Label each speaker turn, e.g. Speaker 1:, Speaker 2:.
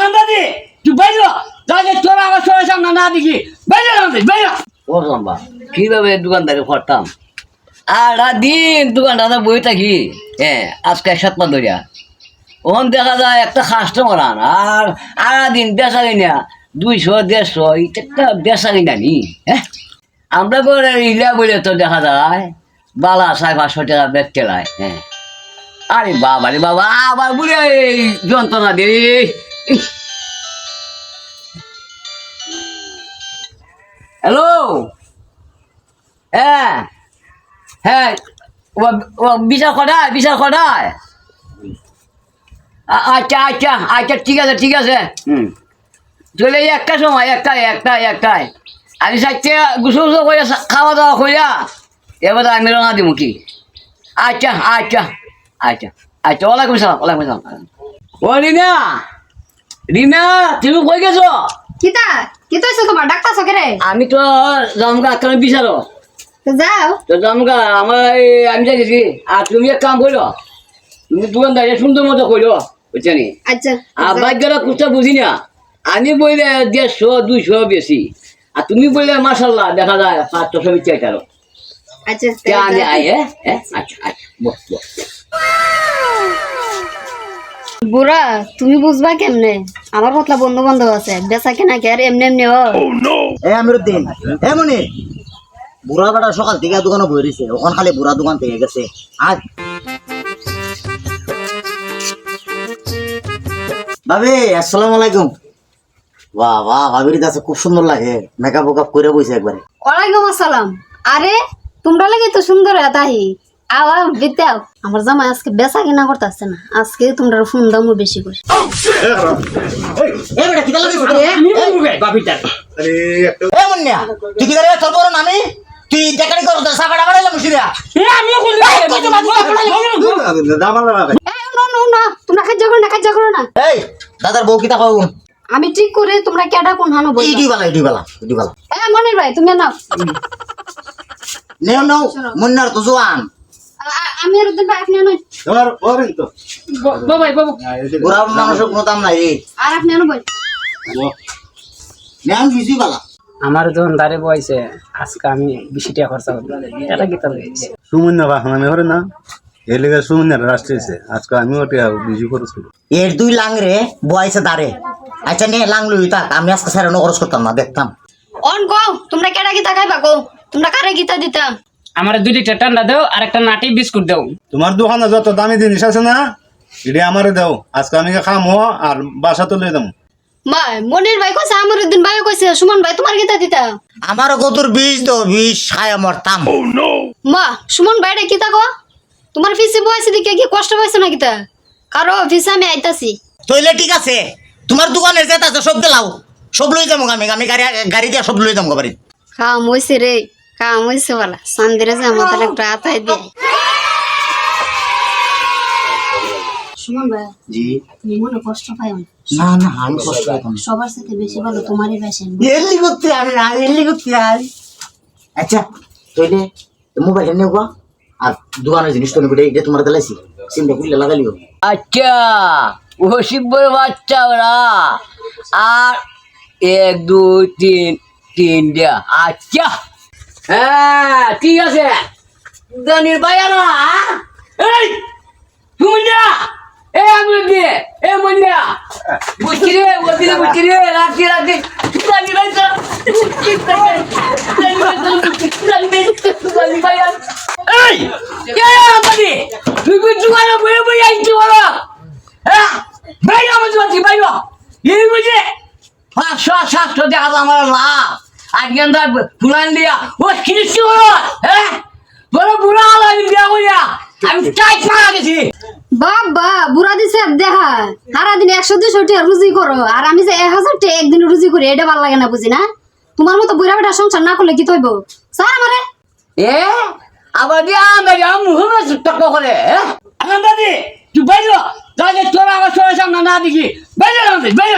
Speaker 1: আনন্দাদি তুই বাইর তাহলে তোর আমার সবাই সামনে না দেখি। বাইর বাইর
Speaker 2: লম্বা কীভাবে দোকানদারি করতাম আর দিন দোকানটা বই থাকি। হ্যাঁ আজকে সাত পা ধরিয়া। ওখান দেখা যায় একটা কাস্টমার আন আর আর দিন বেচা কিনা দুইশো দেড়শো এটা বেচা কিনা নি হ্যাঁ আমরা করে ইলা বলে তো দেখা যায় বালা সাড়ে পাঁচশো টাকা বেচতে হ্যাঁ আরে বাবা রে বাবা আবার বলে এই যন্ত্রণা দে। হ্যালো হ্যাঁ। হ্যাঁ বিশাল কটায় বিশাল আ- আচ্ছা আচ্ছা আচ্ছা ঠিক আছে ঠিক আছে। হুম। চলে একটা সময়, একটাই একটাই একটাই। আমি চাইতে গুছো গুছো করে খাওয়া দাওয়া করিয়া এবার আমি রঙা দিব কি? আচ্ছা আচ্ছা আচ্ছা আচ্ছা। ওয়ালাইকুম সালাম ওয়ালাইকুম সালাম। ও রিনা! রিনা তুমি কই গেছো?
Speaker 3: কিতা? কিতা হইছে তোমার ডাক্তার চকে রে
Speaker 2: আমি তো জমকা তুমি বিচারো
Speaker 3: তো যাও।
Speaker 2: তো জমকা আমার এই- আমি যাই গেছি আর তুমি এক কাম করো তুমি দোকানদারে সুন্দর মতো করো বুঝছ নি?
Speaker 3: আচ্ছা
Speaker 2: আর ভাগ্যটা কুচটা বুঝি না আমি বললে দেড়শো দুইশো বেশি আর তুমি বললে মাসাল্লাহ দেখা যায় পাঁচ ছশো বিচ্ছে চারো
Speaker 3: আচ্ছা
Speaker 2: আমি আই হ্যাঁ হ্যাঁ আচ্ছা আচ্ছা বস বস
Speaker 3: বুড়া তুমি বুঝবা কেমনে? আমার কতলা বন্ধু বান্ধব আছে বেচা কেনা কে আর এমনি এমনি ও
Speaker 4: এ আমিরুদ্দিন। এ মনি! বুড়া বেটা সকাল থেকে দোকানে বই রয়েছে ওখান খালি বুড়া দোকান থেকে গেছে। আজ ভাবি আসসালামু আলাইকুম। বাহ বাহ ভাবির কাছে খুব সুন্দর লাগে। মেকআপ ওকআপ করে বইছে একবারে।
Speaker 3: ওয়ালাইকুম আসসালাম। আরে তোমরা লাগে তো সুন্দর আওয়া বিদ্যাও। আমার জামাই আজকে বেচা কেনা করতে আসছে না। আজকে তোমরা ফোন দামও বেশি করে।
Speaker 4: তুই কি তুই দেখানি
Speaker 1: আমি
Speaker 3: তোমরা করো না করো না।
Speaker 4: এই দাদার বউ কও
Speaker 3: আমি ঠিক করে তোমরা কেডা কোন হানো
Speaker 4: বালা
Speaker 3: এ মনির ভাই তুমি নাও।
Speaker 4: নেও নেও মন্নার তো জোয়ান।
Speaker 3: আমি আর
Speaker 1: বাবু।
Speaker 4: কোনো দাম নাই
Speaker 3: আর আপনি আনো
Speaker 4: বালা।
Speaker 5: আমার যখন দাঁড়ে বয়সে আজকে আমি বেশি টাকা খরচা করব। এটা কি তাহলে?
Speaker 6: বাহান আমি হরে না এর লেগে সুমন্যার রাষ্ট্র হয়েছে। আজকে আমিও ওটা বিজু করেছি
Speaker 4: এর দুই লাংরে বয়সে দাঁড়ে। আচ্ছা নে লাং লই থাক আমি আজকে স্যার খরচ করতাম না দেখতাম।
Speaker 3: অন কও তোমরা কেডা গীতা খাইবা কও তোমরা কারে গীতা দিতা
Speaker 5: আমার দুই লিটার ঠান্ডা দাও আর একটা নাটি বিস্কুট দাও।
Speaker 6: তোমার দোকানে যত দামি জিনিস আছে না এটা আমারে দাও। আজকে আমি খামো আর বাসা তুলে দাম।
Speaker 3: মা মনির ভাই কইছে আমরুদ্দিন ভাই কইছে সুমন ভাই তোমার কিতা দিতা
Speaker 4: আমারও কতুর বিষ তো বিষ খায় মরতাম।
Speaker 3: মা সুমন ভাইরে গীতা কো তোমার ফিসে বয়সে দিকে কি কষ্ট পাইছে না কিতা কারও অফিসে আমি আইতাছি।
Speaker 4: তইলে ঠিক আছে তোমার দোকানের যেটা আছে সব দিলাও সব লই যাব আমি আমি গাড়ি গাড়ি দিয়ে সব লই যাব বাড়ি।
Speaker 3: কাম হইছে রে। কাম হইছে বলা। সান্দিরে যে আমাদের একটা আতাই দে। সুমন ভাই
Speaker 4: জি।
Speaker 3: তুমি মনে কষ্ট পাই না?
Speaker 4: না না আমি কষ্ট পাইতাম না।
Speaker 3: সবার সাথে বেশি ভালো তোমারই বেশি।
Speaker 4: এলি করতে আমি না এলি করতে আই আচ্ছা তইলে মোবাইল এনে গো। আর দোকানের জিনিস তো নিবি এটা তোমার দিলাইছি সিমটা খুলে লাগালিও
Speaker 2: আচ্ছা ও শিবর বাচ্চা ওরা। আর এক দুই তিন তিন দেয়া আচ্ছা। হ্যাঁ ঠিক আছে। গানির বাইরা এই তুমি এ আমি দিয়ে, এ মন্যা বুঝছি রে রে, বুঝছি রে, রাখছি রাখছি। গানি বাইরা এই, কে আমাদের তুই কি দোকানে বয়ে বয়ে আইছি বলো? হ্যাঁ বাইরে আমার থেকে বাইরে। এই বুঝে পাঁচশো, সাতশো তো আমার লাভ। আজকে ফুলান দিয়া। ও বলো হ্যাঁ বলো বুড়া হলো আমি বিয়া করিয়া। আমি মারা গেছি।
Speaker 3: বাবা বুড়া দিছে দেখা সারা দিন একশো দুশো টাকা রুজি করো। আর আমি যে এক হাজার টাকা একদিন রুজি করি এটা ভালো লাগে না বুঝি না? তোমার মতো বুড়া বেটা সংসার না করলে কি তৈব? স্যার আমারে?
Speaker 2: এ? আবার দিয়া আমরা মুহূর্ত টক করে হ্যাঁ
Speaker 1: আনন্দাদি তুই বাইর তাহলে তোর আমার সবাই সামনে না দেখি। বাইর বাইর